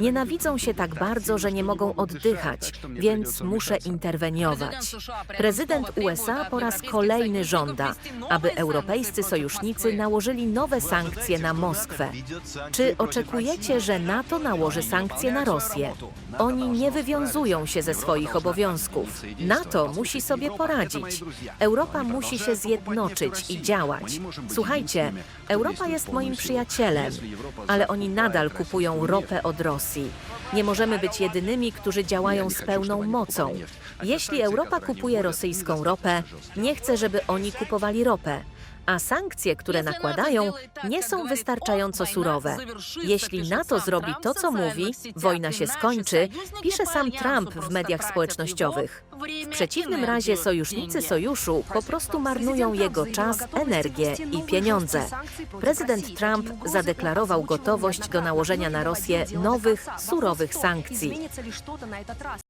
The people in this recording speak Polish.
Nienawidzą się tak bardzo, że nie mogą oddychać, więc muszę interweniować. Prezydent USA po raz kolejny żąda, aby europejscy sojusznicy nałożyli nowe sankcje na Moskwę. Czy oczekujecie, że NATO nałoży sankcje na Rosję? Oni nie wywiązują się ze swoich obowiązków. NATO musi sobie poradzić. Europa musi się zjednoczyć i działać. Słuchajcie, Europa jest moim przyjacielem, ale oni nadal kupują ropę od Rosji. Nie możemy być jedynymi, którzy działają z pełną mocą. Jeśli Europa kupuje rosyjską ropę, nie chcę, żeby oni kupowali ropę. A sankcje, które nakładają, nie są wystarczająco surowe. Jeśli NATO zrobi to, co mówi, wojna się skończy, pisze sam Trump w mediach społecznościowych. W przeciwnym razie sojusznicy sojuszu po prostu marnują jego czas, energię i pieniądze. Prezydent Trump zadeklarował gotowość do nałożenia na Rosję nowych, surowych sankcji.